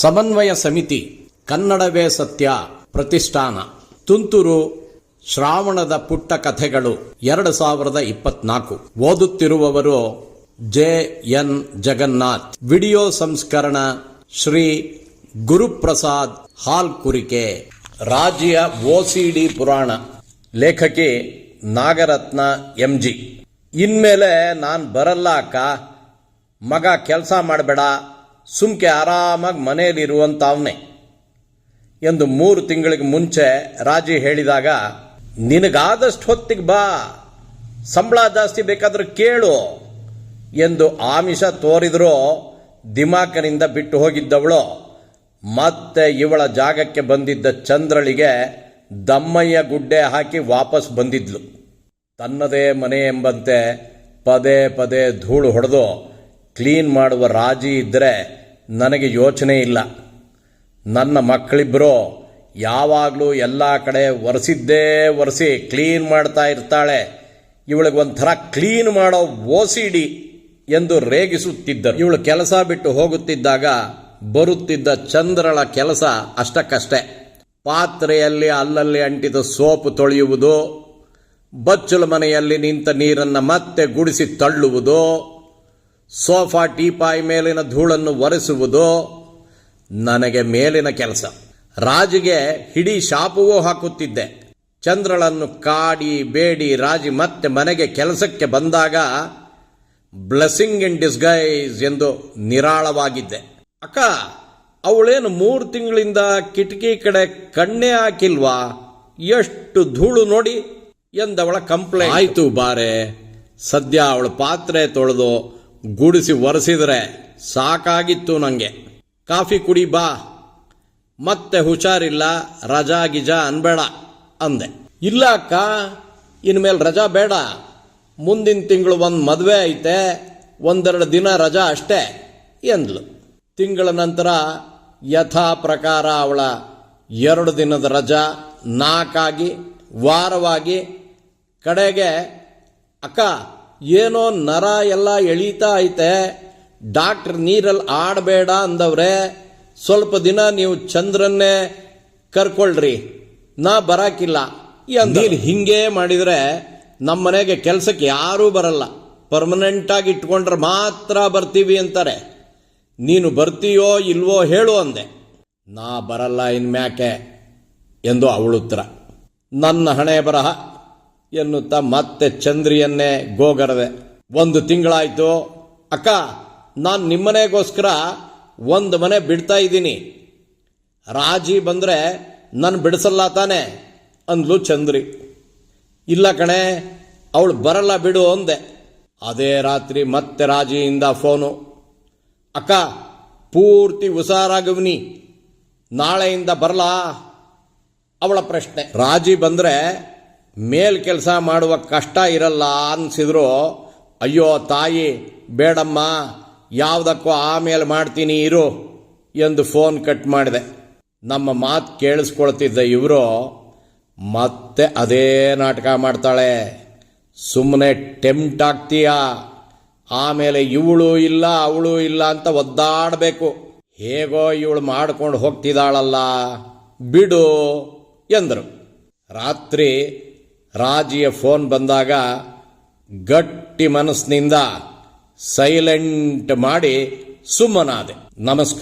ಸಮನ್ವಯ ಸಮಿತಿ ಕನ್ನಡವೇ ಸತ್ಯ ಪ್ರತಿಷ್ಠಾನ. ತುಂತುರು ಶ್ರಾವಣದ ಪುಟ್ಟ ಕಥೆಗಳು ಎರಡು ಸಾವಿರದ ಇಪ್ಪತ್ನಾಲ್ಕು. ಓದುತ್ತಿರುವವರು ಜೆ ಎನ್ ಜಗನ್ನಾಥ್. ವಿಡಿಯೋ ಸಂಸ್ಕರಣ ಶ್ರೀ ಗುರುಪ್ರಸಾದ್ ಹಾಲ್ ಕುರಿಕೆ ರಾಜ್ಯ ಓಸಿಡಿ ಪುರಾಣ. ಲೇಖಕಿ ನಾಗರತ್ನ ಎಂಜಿ ಇನ್ಮೇಲೆ ನಾನು ಬರಲ್ಲ ಅಕ್ಕ ಮಗ ಕೆಲಸ ಮಾಡಬೇಡ. ಸುಮ್ಕೆ ಆರಾಮಾಗಿ ಮನೆಯಲ್ಲಿರುವಂಥವನೇ ಎಂದು ಮೂರು ತಿಂಗಳಿಗೆ ಮುಂಚೆ ರಾಜಿ ಹೇಳಿದಾಗ, ನಿನಗಾದಷ್ಟು ಹೊತ್ತಿಗೆ ಬಾ, ಸಂಬಳ ಜಾಸ್ತಿ ಬೇಕಾದ್ರೆ ಕೇಳು ಎಂದು ಆಮಿಷ ತೋರಿದರೂ ದಿಮಾಕನಿಂದ ಬಿಟ್ಟು ಹೋಗಿದ್ದವಳು. ಮತ್ತೆ ಇವಳ ಜಾಗಕ್ಕೆ ಬಂದಿದ್ದ ಚಂದ್ರಳಿಗೆ ದಮ್ಮಯ್ಯ ಗುಡ್ಡೆ ಹಾಕಿ ವಾಪಸ್ ಬಂದಿದ್ಲು. ತನ್ನದೇ ಮನೆ ಎಂಬಂತೆ ಪದೇ ಪದೇ ಧೂಳು ಹೊಡೆದು ಕ್ಲೀನ್ ಮಾಡುವ ರಾಜಿ ಇದ್ದರೆ ನನಗೆ ಯೋಚನೆ ಇಲ್ಲ. ನನ್ನ ಮಕ್ಕಳಿಬ್ಬರು ಯಾವಾಗಲೂ ಎಲ್ಲ ಕಡೆ ಒರೆಸಿದ್ದೇ ಒರೆಸಿ ಕ್ಲೀನ್ ಮಾಡ್ತಾ ಇರ್ತಾಳೆ. ಇವಳಿಗೆ ಒಂಥರ ಕ್ಲೀನ್ ಮಾಡೋ ಓಸಿಡಿ ಎಂದು ರೇಗಿಸುತ್ತಿದ್ದರು. ಇವಳು ಕೆಲಸ ಬಿಟ್ಟು ಹೋಗುತ್ತಿದ್ದಾಗ ಬರುತ್ತಿದ್ದ ಚಂದ್ರಳ ಕೆಲಸ ಅಷ್ಟಕ್ಕಷ್ಟೇ. ಪಾತ್ರೆಯಲ್ಲಿ ಅಲ್ಲಲ್ಲಿ ಅಂಟಿದ ಸೋಪು ತೊಳೆಯುವುದು, ಬಚ್ಚಲು ಮನೆಯಲ್ಲಿ ನಿಂತ ನೀರನ್ನು ಮತ್ತೆ ಗುಡಿಸಿ ತಳ್ಳುವುದು ಸೋಫಾ ಟೀಪಾಯಿ ಮೇಲಿನ ಧೂಳನ್ನು ಒರೆಸುವುದು ನನಗೆ ಮೇಲಿನ ಕೆಲಸ. ರಾಜಿಗೆ ಹಿಡಿ ಶಾಪವೂ ಹಾಕುತ್ತಿದ್ದೆ. ಚಂದ್ರಳನ್ನು ಕಾಡಿ ಬೇಡಿ ರಾಜಿ ಮತ್ತೆ ಮನೆಗೆ ಕೆಲಸಕ್ಕೆ ಬಂದಾಗ ಬ್ಲೆಸ್ಸಿಂಗ್ ಇನ್ ಡಿಸ್ಗೈಸ್ ಎಂದು ನಿರಾಳವಾಗಿದ್ದೆ. ಅಕ್ಕ, ಅವಳೇನು ಮೂರು ತಿಂಗಳಿಂದ ಕಿಟಕಿ ಕಡೆ ಕಣ್ಣೇ ಹಾಕಿಲ್ವಾ? ಎಷ್ಟು ಧೂಳು ನೋಡಿ ಎಂದವಳ ಕಂಪ್ಲೇಂಟ್. ಆಯ್ತು ಬಾರೆ. ಸದ್ಯ ಅವಳ ಪಾತ್ರೆ ತೊಳೆದು ಗುಡಿಸಿ ಒರೆಸಿದ್ರೆ ಸಾಕಾಗಿತ್ತು ನನಗೆ ಕಾಫಿ ಕುಡಿ ಬಾ. ಮತ್ತೆ ಹುಷಾರಿಲ್ಲ, ರಜಾ ಗಿಜಾ ಅನ್ಬೇಡ ಅಂದೆ. ಇಲ್ಲ ಅಕ್ಕ ಇನ್ಮೇಲೆ ರಜಾ ಬೇಡ. ಮುಂದಿನ ತಿಂಗಳು ಒಂದು ಮದುವೆ ಐತೆ, ಒಂದೆರಡು ದಿನ ರಜಾ ಅಷ್ಟೇ ಎಂದ್ಲು. ತಿಂಗಳ ನಂತರ ಯಥಾ ಪ್ರಕಾರ ಅವಳ ಎರಡು ದಿನದ ರಜಾ ನಾಲ್ಕಾಗಿ ವಾರವಾಗಿ ಕಡೆಗೆ, ಅಕ್ಕ ಏನೋ ನರ ಎಲ್ಲ ಎಳೀತಾ ಐತೆ. ಡಾಕ್ಟರ್ ನೀರಲ್ಲಿ ಆಡಬೇಡ ಅಂದವ್ರೆ, ಸ್ವಲ್ಪ ದಿನ ನೀವು ಚಂದ್ರನ್ನೇ ಕರ್ಕೊಳ್ರಿ, ನಾ ಬರಾಕಿಲ್ಲ ನೀನು ಹಿಂಗೆ ಮಾಡಿದ್ರೆ ನಮ್ಮ ಮನೆಗೆ ಕೆಲಸಕ್ಕೆ ಯಾರೂ ಬರಲ್ಲ. ಪರ್ಮನೆಂಟ್ ಆಗಿ ಇಟ್ಕೊಂಡ್ರೆ ಮಾತ್ರ ಬರ್ತೀವಿ ಅಂತಾರೆ. ನೀನು ಬರ್ತೀಯೋ ಇಲ್ವೋ ಹೇಳು ಅಂದೆ. ನಾ ಬರಲ್ಲ ಇನ್ಮ್ಯಾಕೆ? ಎಂದು ಅವಳುತ್ತರ ನನ್ನ ಹಣೆ ಬರಹ. ಎನ್ನುತ್ತಾ ಮತ್ತೆ ಚಂದ್ರಿಯನ್ನೇ ಗೋಗರದೆ. ಒಂದು ತಿಂಗಳಾಯಿತು. ಅಕ್ಕ, ನಾನು ನಿಮ್ಮನೆಗೋಸ್ಕರ ಒಂದು ಮನೆ ಬಿಡ್ತಾ ಇದ್ದೀನಿ. ರಾಜಿ ಬಂದರೆ ನಾನು ಬಿಡಿಸಲ್ಲ ತಾನೆ ಅಂದ್ಲು ಚಂದ್ರಿ. ಇಲ್ಲ ಕಣೆ, ಅವಳು ಬರಲ್ಲ ಬಿಡು ಅಂದೆ. ಅದೇ ರಾತ್ರಿ ಮತ್ತೆ ರಾಜಿಯಿಂದ ಫೋನು. ಅಕ್ಕ, ಪೂರ್ತಿ ಹುಷಾರಾಗವ್ನಿ. ನಾಳೆಯಿಂದ ಬರಲಾ? ಅವಳ ಪ್ರಶ್ನೆ. ರಾಜಿ ಬಂದರೆ ಮೇಲ್ ಕೆಲಸ ಮಾಡುವ ಕಷ್ಟ ಇರಲ್ಲ ಅನ್ಸಿದ್ರು, ಅಯ್ಯೋ ತಾಯಿ, ಬೇಡಮ್ಮ, ಯಾವುದಕ್ಕೂ ಆಮೇಲೆ ಮಾಡ್ತೀನಿ ಇರು ಎಂದು ಫೋನ್ ಕಟ್ ಮಾಡಿದೆ. ನಮ್ಮ ಮಾತು ಕೇಳಿಸ್ಕೊಳ್ತಿದ್ದ ಇವರು, ಮತ್ತೆ ಅದೇ ನಾಟಕ ಮಾಡ್ತಾಳೆ. ಸುಮ್ಮನೆ ಟೆಂಪ್ಟ್ ಆಗ್ತೀಯ? ಆಮೇಲೆ ಇವಳು ಇಲ್ಲ, ಅವಳು ಇಲ್ಲ ಅಂತ ಒದ್ದಾಡಬೇಕು. ಹೇಗೋ ಇವಳು ಮಾಡ್ಕೊಂಡು ಹೋಗ್ತಿದ್ದಾಳಲ್ಲ, ಬಿಡು ಎಂದರು. ರಾತ್ರಿ ರಾಜಿಯ ಫೋನ್ ಬಂದಾಗ ಗಟ್ಟಿ ಮನಸ್ಸಿನಿಂದ ಸೈಲೆಂಟ್ ಮಾಡಿ ಸುಮ್ಮನಾದೆ. ನಮಸ್ಕಾರ.